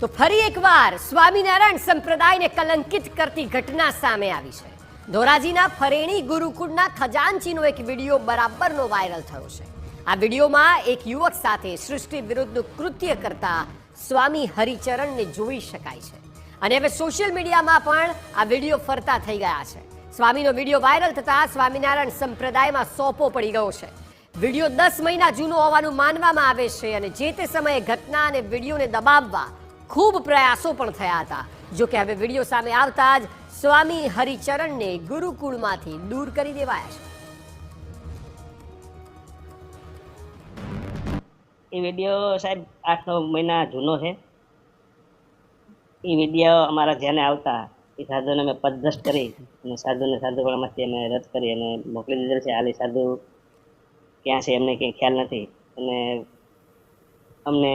તો ફરી એકવાર સ્વામિનારાયણ સંપ્રદાયને કલંકિત કરતી ઘટના સામે આવી છે. ધોરાજીના ફરેણી ગુરુકુળના ખજાનચીનો એક વીડિયો બરાબરનો વાયરલ થયો છે. આ વિડીયોમાં એક યુવક સાથે સૃષ્ટિ વિરુદ્ધનું કૃત્ય કરતા સ્વામી હરિચરણને જોઈ શકાય છે. અને હવે સોશિયલ મીડિયામાં પણ આ વીડિયો ફરતા થઈ ગયા છે. સ્વામીનો વીડિયો વાયરલ થતા સ્વામિનારાયણ સંપ્રદાયમાં સોપો પડી ગયો છે. વીડિયો દસ મહિના જૂનો હોવાનું માનવામાં આવે છે અને જે તે સમયે ઘટના અને વિડીયોને દબાવવા ખૂબ પ્રયાસો પણ થયા હતા. જોકે હવે વીડિયો સામે આવતા જ સ્વામી હરિચરણને ગુરુકુળમાંથી દૂર કરી દેવાયા છે. એ વીડિયો સાહેબ આઠ નવ મહિના જૂનો છે. એ વીડિયો અમારા ધ્યાને આવતા એ સાધુને અમે પદભ્રષ્ટ કરી અને સાધુને સાધુવાળામાંથી અમે રદ કરી અને મોકલી દીધેલ છે. હાલી સાધુ ક્યાં છે એમને કંઈ ખ્યાલ નથી. અને અમને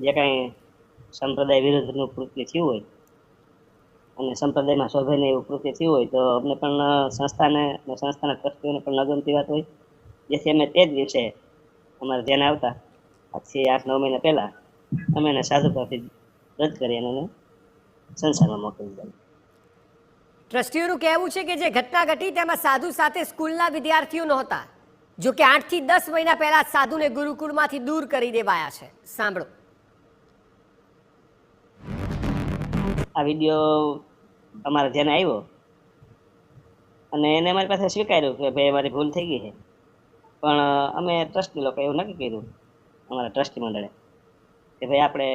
જે કાંઈ સંપ્રદાય વિરુદ્ધનું કૃત્ય થયું હોય અને સંપ્રદાયમાં શોભે નહીં એવું કૃત્ય થયું હોય તો અમને પણ સંસ્થાને સંસ્થાના ટ્રસ્ટીઓને પણ નગમતી ગમતી વાત હોય. જેથી અમે તે જ દિવસે અમારે ધ્યાન આવતા. આજથી આઠ, નવ મહિના પહેલા અમે એને સાધુ પરથી રદ કરી અને સંસારમાં મોકલી દીધા. ટ્રસ્ટીઓનું કહેવું છે કે જે ઘટના ઘટી તેમાં સાધુ સાથે સ્કૂલના વિદ્યાર્થીઓ નહોતા જો કે આઠથી દસ મહિના પહેલા સાધુને ગુરુકુળમાંથી દૂર કરી દેવાયા છે. સાંભળો. આ વીડિયો અમારા ધ્યાને આવ્યો. અને એને અમારી પાસે સ્વીકાર્યું કે ભાઈ અમારી ભૂલ થઈ ગઈ છે. પણ અમે ટ્રસ્ટી લોકો એવું નક્કી કર્યું અમારા ટ્રસ્ટી મંડળે કે ભાઈ આપણે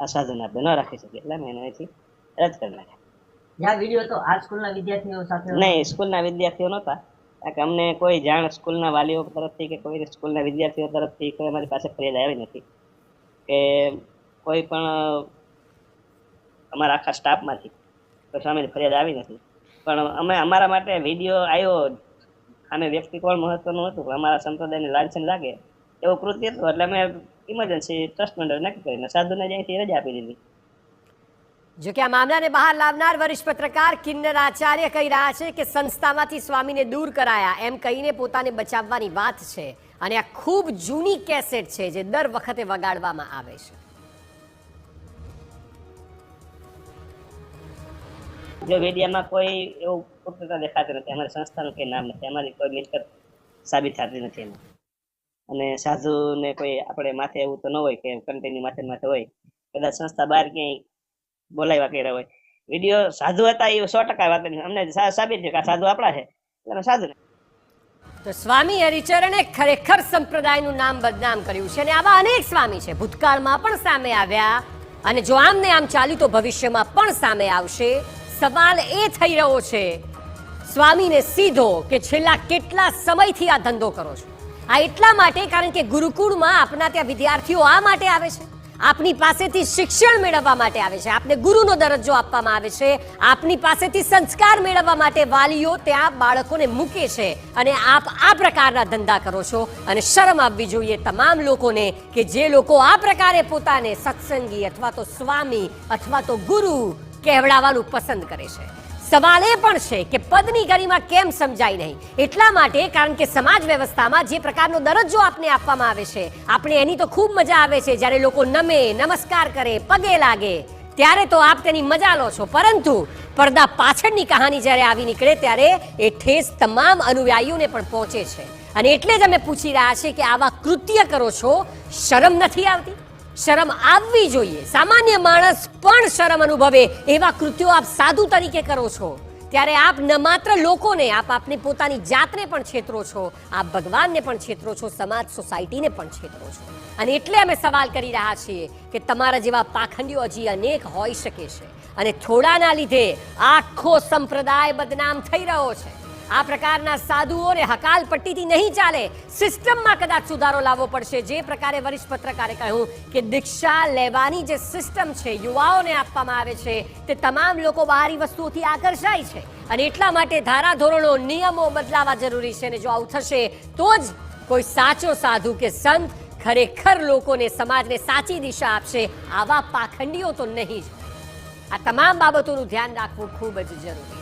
આ સાધન આપણે ન રાખી શકીએ. એટલે અમે એને અહીંથી રદ કરી નાખ્યા. જ્યાં વીડિયો હતો આ સ્કૂલના વિદ્યાર્થીઓ સાથે નહીં સ્કૂલના વિદ્યાર્થીઓ નહોતા. કારણ કે અમને કોઈ જાણ સ્કૂલના વાલીઓ તરફથી કે કોઈ સ્કૂલના વિદ્યાર્થીઓ તરફથી કોઈ અમારી પાસે ફરિયાદ આવી નથી. કે કોઈ પણ અમારા આખા સ્ટાફમાંથી કોઈ ફરિયાદ આવી નથી. પણ અમે અમારા માટે વીડિયો આવ્યો અને વ્યક્તિ કોણ મહત્વનું હતું? અમારા સંપ્રદાયને લાંછન લાગે. એવું કૃત્ય હતું. એટલે અમે ઇમરજન્સી ટ્રસ્ટ મંડળ નક્કી કરીને સાધુને જ્યાંથી રજા આપી દીધી. જો કે આ મામલાને બહાર લાવનાર વરિષ્ઠ પત્રકાર કિન્નર આચાર્ય કહી રહ્યા છે કે સંસ્થામાંથી સ્વામીને દૂર કરાયા. એમ કહીને પોતાને બચાવવાની વાત છે. અને આ ખૂબ જૂની કેસેટ છે જે દર વખતે વગાડવામાં આવે છે. જો મીડિયામાં કોઈ એવું પુસ્તકતા દેખાતી નથી. અમારી સંસ્થાનું કંઈ નામ નથી. અમારી કોઈ મિલકત સાબિત થતી નથી એમાં. અને સાધુને કોઈ આપણે માથે એવું તો ન હોય કે કન્ટેન્યુ માથે માથે હોય. કદાચ સંસ્થા બહાર ક્યાંય બોલાવ્યા કર્યા હોય. વીડિયો સાધુ હતા એ સો ટકા વાત. અમને સાબિત છે કે સાધુ આપણા છે. એટલે સાધુ તો સ્વામી હરિચરણે ખરેખર સંપ્રદાયનું નામ બદનામ કર્યું છે અને આવા અનેક સ્વામી છે. ભૂતકાળમાં પણ સામે આવ્યા અને જો આમ ને આમ ચાલ્યું તો ભવિષ્યમાં પણ સામે આવશે. સવાલ એ થઈ રહ્યો છે, સ્વામીને સીધો કે છેલ્લા કેટલા સમયથી આ ધંધો કરો છો? આ એટલા માટે કારણ કે ગુરુકુળમાં આપના ત્યાં વિદ્યાર્થીઓ આ માટે આવે છે. આપની પાસેથી શિક્ષણ મેળવવા માટે આવે છે. આપને ગુરુનો દરજ્જો આપવામાં આવે છે. આપની પાસેથી સંસ્કાર મેળવવા માટે વાલીઓ ત્યાં બાળકોને મૂકે છે અને આપ આ પ્રકારના ધંધા કરો છો. અને શરમ આપવી જોઈએ તમામ લોકોને કે જે લોકો આ પ્રકારે પોતાને સત્સંગી અથવા તો સ્વામી અથવા તો ગુરુ કહેવડાવવાનું પસંદ કરે છે. સવાલ એ પણ છે કે પદની ગરિમા કેમ સમજાય નહીં? એટલા માટે કારણ કે સમાજ વ્યવસ્થામાં જે પ્રકારનો દરજ્જો આપને આપવામાં આવે છે, આપણે એની તો ખૂબ મજા આવે છે. જ્યારે લોકો નમે, નમસ્કાર કરે, પગે લાગે, ત્યારે તો આપ તેની મજા લો છો. પરંતુ પડદા પાછળની કહાની જ્યારે આવી નીકળે, ત્યારે એ ઠેસ તમામ અનુયાયીઓને પણ પહોંચે છે. અને એટલે જ અમે પૂછી રહ્યા છીએ કે આવા કૃત્ય કરો છો, શરમ નથી આવતી? શરમ આવવી જોઈએ. સામાન્ય માણસ પણ શરમ અનુભવે એવા કૃત્યો આપ સાધુ તરીકે કરો છો. ત્યારે આપ ન માત્ર લોકોને, આપ આપને પોતાની જાતને પણ છેતરો છો. આપ ભગવાનને પણ છેતરો છો, સમાજ, સોસાયટીને પણ છેતરો છો. અને એટલે અમે સવાલ કરી રહ્યા છીએ કે તમારા જેવા પાખંડીઓ હજી અનેક હોઈ શકે છે. અને થોડાના લીધે આખો સંપ્રદાય બદનામ થઈ રહ્યો છે. આ પ્રકારના સાધુઓને હકાલ પટ્ટીથી નહીં ચાલે. સિસ્ટમમાં કદાચ સુધારો લાવવો પડશે. જે પ્રકારે વરિષ્ઠ પત્રકારે કહ્યું કે દીક્ષા લેવાની જે સિસ્ટમ છે, યુવાઓને આપવામાં આવે છે, તે તમામ લોકો બહારી વસ્તુઓથી આકર્ષાય છે. અને એટલા માટે ધારાધોરણો નિયમો બદલાવા જરૂરી છે અને જો આવું થશે, તો જ કોઈ સાચો સાધુ કે સંત ખરેખર લોકોને સમાજને સાચી દિશા આપશે. આવા પાખંડીઓ તો નહીં જ. આ તમામ બાબતોનું ધ્યાન રાખવું ખૂબ જ જરૂરી છે.